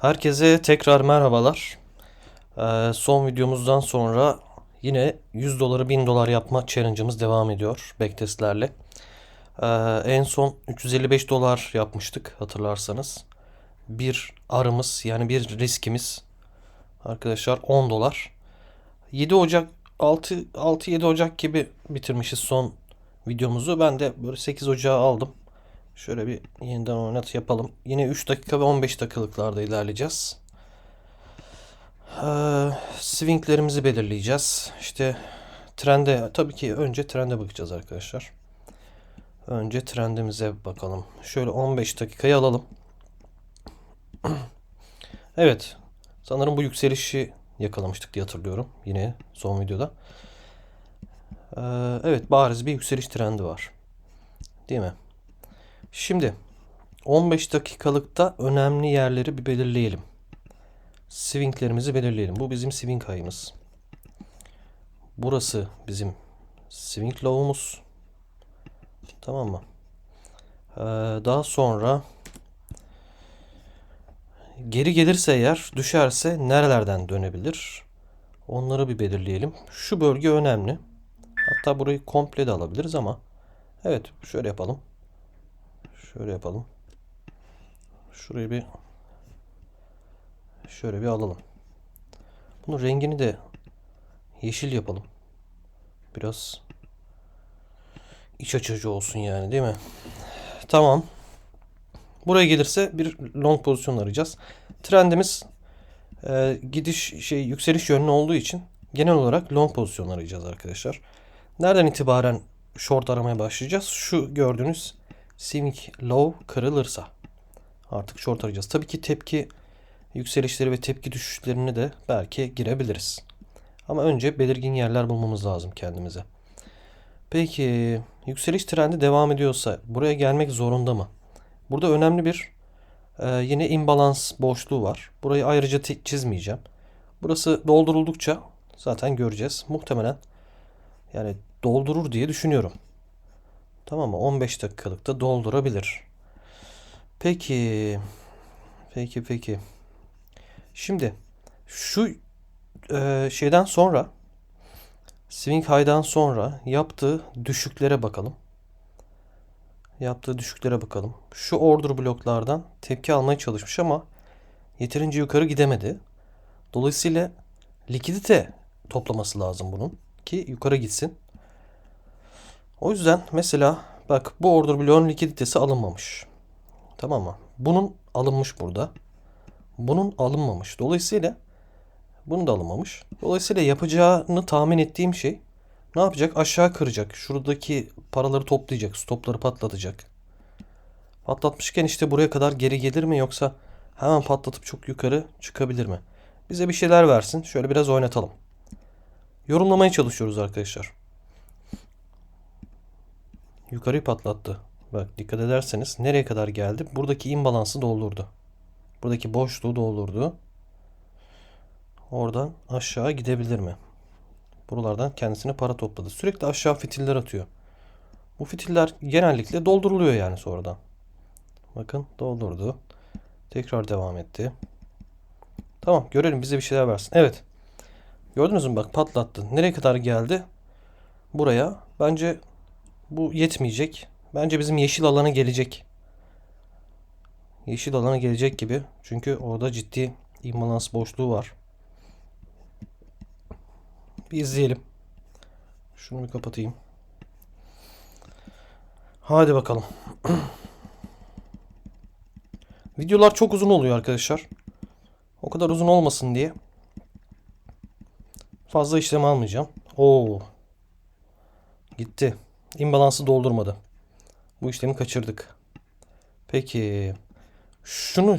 Herkese tekrar merhabalar. Ee, son videomuzdan sonra yine 100 doları 1000 dolar yapma challenge'ımız devam ediyor backtestlerle. Ee, en son 355 dolar yapmıştık hatırlarsanız. Bir arımız yani bir riskimiz arkadaşlar 10 dolar. 7 Ocak 6 6-7 Ocak gibi bitirmişiz son videomuzu. Ben de böyle 8 Ocağı aldım. Şöyle bir yeniden oynat yapalım. Yine 3 dakika ve 15 dakikalıklarda ilerleyeceğiz. Ee, swinglerimizi belirleyeceğiz. İşte trende tabii ki önce trende bakacağız arkadaşlar. Önce trendimize bakalım. Şöyle 15 dakikayı alalım. Evet. Sanırım bu yükselişi yakalamıştık diye hatırlıyorum. Yine son videoda. Ee, evet bariz bir yükseliş trendi var. Değil mi? Şimdi 15 dakikalıkta önemli yerleri bir belirleyelim. Swinglerimizi belirleyelim. Bu bizim swing high'ımız. Burası bizim swing low'umuz. Tamam mı? Ee, daha sonra geri gelirse eğer düşerse nerelerden dönebilir? Onları bir belirleyelim. Şu bölge önemli. Hatta burayı komple de alabiliriz ama evet şöyle yapalım. Şöyle yapalım. Şurayı bir şöyle bir alalım. Bunun rengini de yeşil yapalım. Biraz iç açıcı olsun yani değil mi? Tamam. Buraya gelirse bir long pozisyon arayacağız. Trendimiz e, gidiş şey yükseliş yönlü olduğu için genel olarak long pozisyon arayacağız arkadaşlar. Nereden itibaren short aramaya başlayacağız? Şu gördüğünüz swing low kırılırsa artık short arayacağız. Tabii ki tepki yükselişleri ve tepki düşüşlerine de belki girebiliriz. Ama önce belirgin yerler bulmamız lazım kendimize. Peki yükseliş trendi devam ediyorsa buraya gelmek zorunda mı? Burada önemli bir e, yine imbalans boşluğu var. Burayı ayrıca çizmeyeceğim. Burası dolduruldukça zaten göreceğiz. Muhtemelen yani doldurur diye düşünüyorum. Tamam mı? 15 dakikalıkta doldurabilir. Peki. Peki peki. Şimdi şu e, şeyden sonra Swing High'dan sonra yaptığı düşüklere bakalım. Yaptığı düşüklere bakalım. Şu order bloklardan tepki almaya çalışmış ama yeterince yukarı gidemedi. Dolayısıyla likidite toplaması lazım bunun ki yukarı gitsin. O yüzden mesela bak bu order bloğun likiditesi alınmamış. Tamam mı? Bunun alınmış burada. Bunun alınmamış. Dolayısıyla bunu da alınmamış. Dolayısıyla yapacağını tahmin ettiğim şey ne yapacak? Aşağı kıracak. Şuradaki paraları toplayacak. Stopları patlatacak. Patlatmışken işte buraya kadar geri gelir mi yoksa hemen patlatıp çok yukarı çıkabilir mi? Bize bir şeyler versin. Şöyle biraz oynatalım. Yorumlamaya çalışıyoruz arkadaşlar. Yukarıyı patlattı. Bak dikkat ederseniz nereye kadar geldi? Buradaki imbalansı doldurdu. Buradaki boşluğu doldurdu. Oradan aşağı gidebilir mi? Buralardan kendisine para topladı. Sürekli aşağı fitiller atıyor. Bu fitiller genellikle dolduruluyor yani sonradan. Bakın doldurdu. Tekrar devam etti. Tamam görelim bize bir şeyler versin. Evet. Gördünüz mü bak patlattı. Nereye kadar geldi? Buraya. Bence bu yetmeyecek. Bence bizim yeşil alana gelecek. Yeşil alana gelecek gibi. Çünkü orada ciddi imbalans boşluğu var. Bir izleyelim. Şunu bir kapatayım. Hadi bakalım. Videolar çok uzun oluyor arkadaşlar. O kadar uzun olmasın diye. Fazla işlem almayacağım. Oo. Gitti. İmbalansı doldurmadı. Bu işlemi kaçırdık. Peki şunu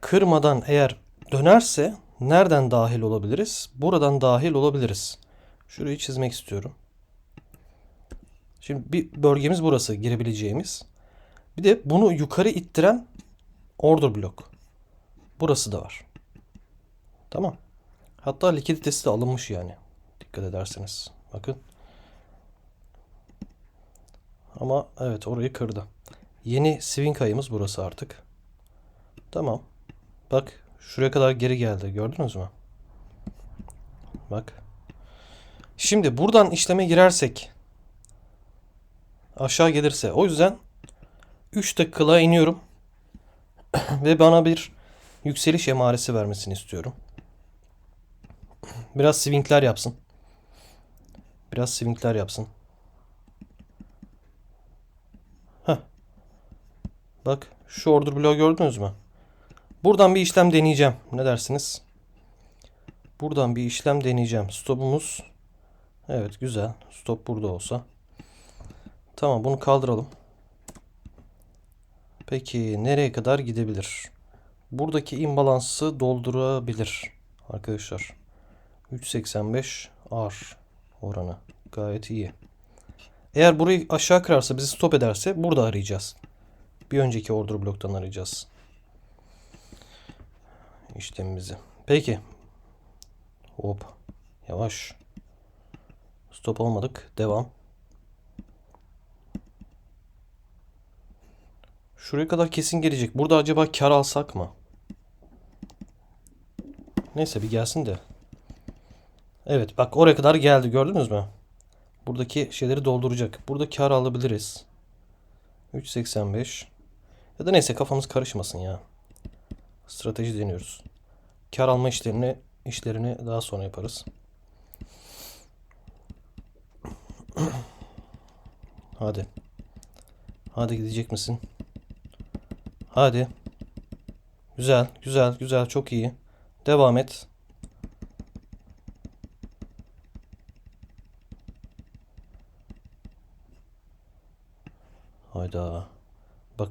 kırmadan eğer dönerse nereden dahil olabiliriz? Buradan dahil olabiliriz. Şurayı çizmek istiyorum. Şimdi bir bölgemiz burası girebileceğimiz. Bir de bunu yukarı ittiren order blok. Burası da var. Tamam. Hatta likiditesi de alınmış yani. Dikkat ederseniz. Bakın. Ama evet orayı kırdı. Yeni swing ayımız burası artık. Tamam. Bak şuraya kadar geri geldi. Gördünüz mü? Bak. Şimdi buradan işleme girersek aşağı gelirse o yüzden 3 dakikala iniyorum ve bana bir yükseliş emaresi vermesini istiyorum. Biraz swingler yapsın. Biraz swingler yapsın. Bak şu order bloğu gördünüz mü? Buradan bir işlem deneyeceğim. Ne dersiniz? Buradan bir işlem deneyeceğim. Stopumuz Evet güzel. Stop burada olsa. Tamam bunu kaldıralım. Peki nereye kadar gidebilir? Buradaki imbalansı doldurabilir arkadaşlar. 3.85 R oranı. Gayet iyi. Eğer burayı aşağı kırarsa bizi stop ederse burada arayacağız. Bir önceki order bloktan arayacağız. İşlemimizi. Peki. Hop. Yavaş. Stop olmadık. Devam. Şuraya kadar kesin gelecek. Burada acaba kar alsak mı? Neyse bir gelsin de. Evet bak oraya kadar geldi gördünüz mü? Buradaki şeyleri dolduracak. Burada kar alabiliriz. 3.85 Ya da neyse kafamız karışmasın ya. Strateji deniyoruz. Kar alma işlerini işlerini daha sonra yaparız. Hadi. Hadi gidecek misin? Hadi. Güzel, güzel, güzel, çok iyi. Devam et.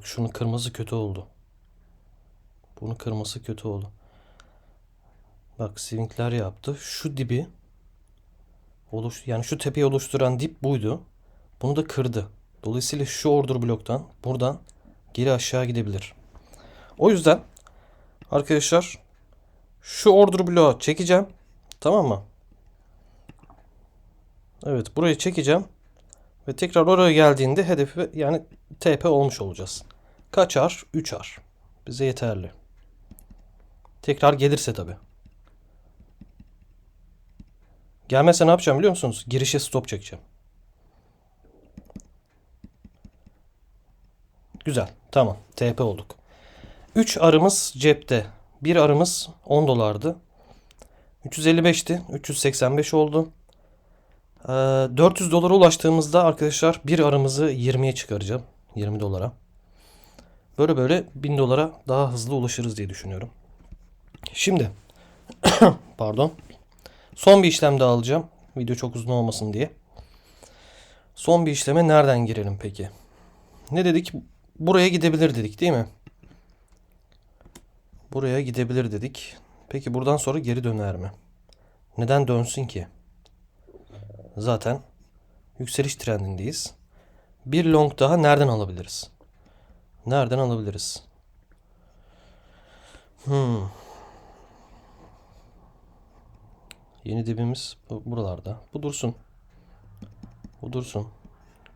Bak şunun kırmızı kötü oldu. Bunun kırmızı kötü oldu. Bak swingler yaptı. Şu dibi oluş yani şu tepeyi oluşturan dip buydu. Bunu da kırdı. Dolayısıyla şu order bloktan buradan geri aşağı gidebilir. O yüzden arkadaşlar şu order bloğu çekeceğim. Tamam mı? Evet burayı çekeceğim. Ve tekrar oraya geldiğinde hedefi yani TP olmuş olacağız. Kaç ar? 3 ar. Bize yeterli. Tekrar gelirse tabi. Gelmezse ne yapacağım biliyor musunuz? Girişe stop çekeceğim. Güzel. Tamam. TP olduk. 3 arımız cepte. Bir arımız 10 dolardı. 355'ti. 385 oldu. Ee, 400 dolara ulaştığımızda arkadaşlar bir aramızı 20'ye çıkaracağım. 20 dolara. Böyle böyle 1000 dolara daha hızlı ulaşırız diye düşünüyorum. Şimdi pardon. Son bir işlem daha alacağım. Video çok uzun olmasın diye. Son bir işleme nereden girelim peki? Ne dedik? Buraya gidebilir dedik değil mi? Buraya gidebilir dedik. Peki buradan sonra geri döner mi? Neden dönsün ki? Zaten yükseliş trendindeyiz. Bir long daha nereden alabiliriz? Nereden alabiliriz? Hmm. Yeni dibimiz buralarda. Bu dursun. Bu dursun.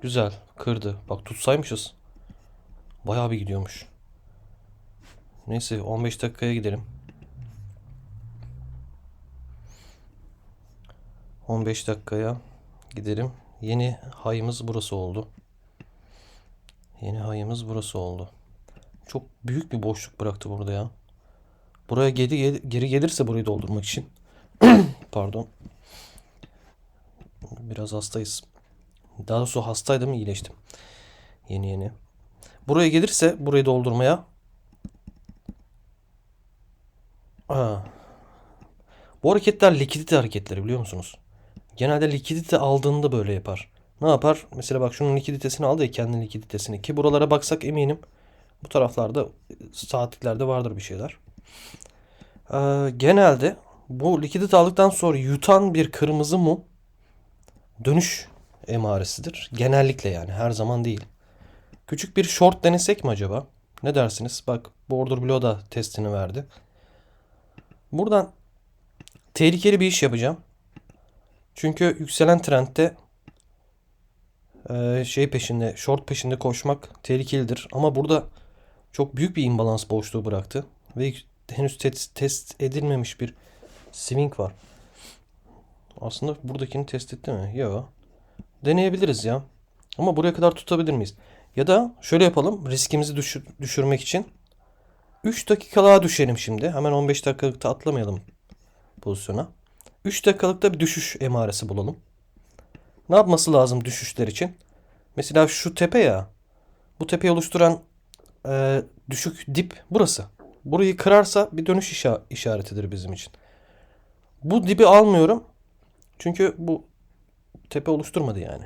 Güzel. Kırdı. Bak tutsaymışız. Bayağı bir gidiyormuş. Neyse 15 dakikaya gidelim. 15 dakikaya gidelim. Yeni hayımız burası oldu. Yeni hayımız burası oldu. Çok büyük bir boşluk bıraktı burada ya. Buraya geri, geri gelirse burayı doldurmak için. Pardon. Biraz hastayız. Daha doğrusu hastaydım iyileştim. Yeni yeni. Buraya gelirse burayı doldurmaya. Ha. Bu hareketler likidite hareketleri biliyor musunuz? Genelde likidite aldığında böyle yapar. Ne yapar? Mesela bak şunun likiditesini aldı ya kendi likiditesini. Ki buralara baksak eminim bu taraflarda saatliklerde vardır bir şeyler. Ee, genelde bu likidite aldıktan sonra yutan bir kırmızı mum dönüş emaresidir. Genellikle yani her zaman değil. Küçük bir short denesek mi acaba? Ne dersiniz? Bak Border Blue da testini verdi. Buradan tehlikeli bir iş yapacağım. Çünkü yükselen trendte e, şey peşinde, short peşinde koşmak tehlikelidir. Ama burada çok büyük bir imbalans boşluğu bıraktı. Ve henüz test, test edilmemiş bir swing var. Aslında buradakini test etti mi? Yok. Deneyebiliriz ya. Ama buraya kadar tutabilir miyiz? Ya da şöyle yapalım. Riskimizi düşür- düşürmek için. 3 dakikalığa düşelim şimdi. Hemen 15 dakikalıkta atlamayalım pozisyona. 3 dakikalıkta bir düşüş emaresi bulalım. Ne yapması lazım düşüşler için? Mesela şu tepe ya. Bu tepeyi oluşturan e, düşük dip burası. Burayı kırarsa bir dönüş işa- işaretidir bizim için. Bu dibi almıyorum. Çünkü bu tepe oluşturmadı yani.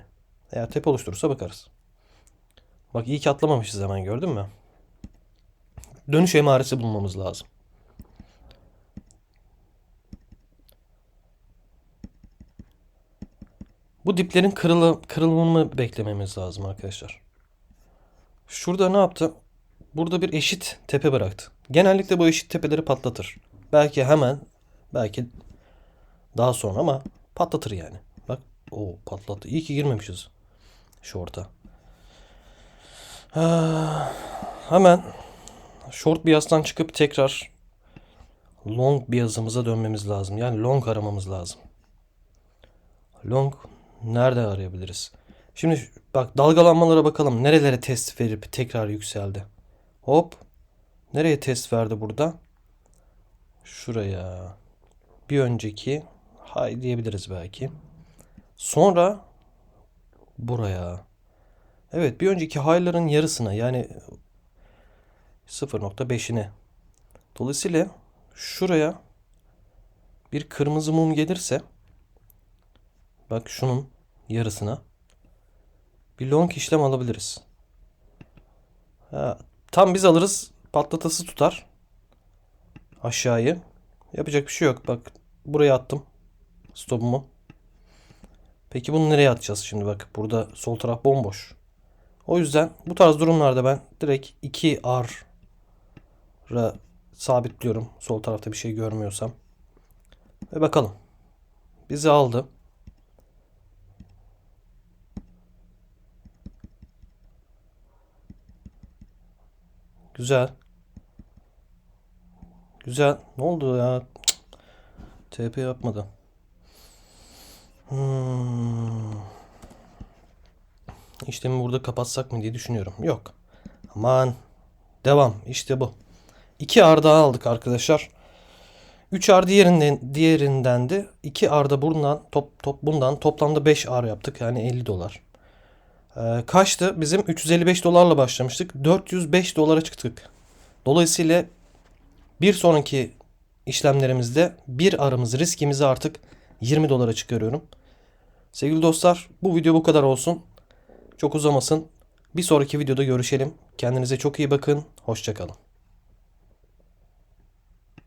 Eğer tepe oluşturursa bakarız. Bak iyi ki atlamamışız hemen gördün mü? Dönüş emaresi bulmamız lazım. Bu diplerin kırılı, kırılımını beklememiz lazım arkadaşlar. Şurada ne yaptı? Burada bir eşit tepe bıraktı. Genellikle bu eşit tepeleri patlatır. Belki hemen, belki daha sonra ama patlatır yani. Bak o patlattı. İyi ki girmemişiz short'a. Ha, hemen short biyazdan çıkıp tekrar long biyazımıza dönmemiz lazım. Yani long aramamız lazım. Long nerede arayabiliriz? Şimdi bak dalgalanmalara bakalım. Nerelere test verip tekrar yükseldi. Hop. Nereye test verdi burada? Şuraya. Bir önceki hay diyebiliriz belki. Sonra buraya. Evet bir önceki high'ların yarısına yani 0.5'ine. Dolayısıyla şuraya bir kırmızı mum gelirse bak şunun yarısına bir long işlem alabiliriz. Ha, tam biz alırız patlatası tutar aşağıyı. Yapacak bir şey yok. Bak buraya attım stopumu. Peki bunu nereye atacağız şimdi bak burada sol taraf bomboş. O yüzden bu tarz durumlarda ben direkt 2R'a sabitliyorum. Sol tarafta bir şey görmüyorsam. Ve bakalım. Bizi aldı. Güzel. Güzel. Ne oldu ya? TP yapmadı. Hmm. İşlemi burada kapatsak mı diye düşünüyorum. Yok. Aman. Devam. İşte bu. 2 R daha aldık arkadaşlar. 3 R diğerinden, diğerinden de 2 R'da bundan top, top, bundan toplamda 5 R yaptık. Yani 50 dolar. Ee, kaçtı? Bizim 355 dolarla başlamıştık. 405 dolara çıktık. Dolayısıyla bir sonraki işlemlerimizde bir aramız riskimizi artık 20 dolara çıkarıyorum. Sevgili dostlar bu video bu kadar olsun. Çok uzamasın. Bir sonraki videoda görüşelim. Kendinize çok iyi bakın. Hoşçakalın.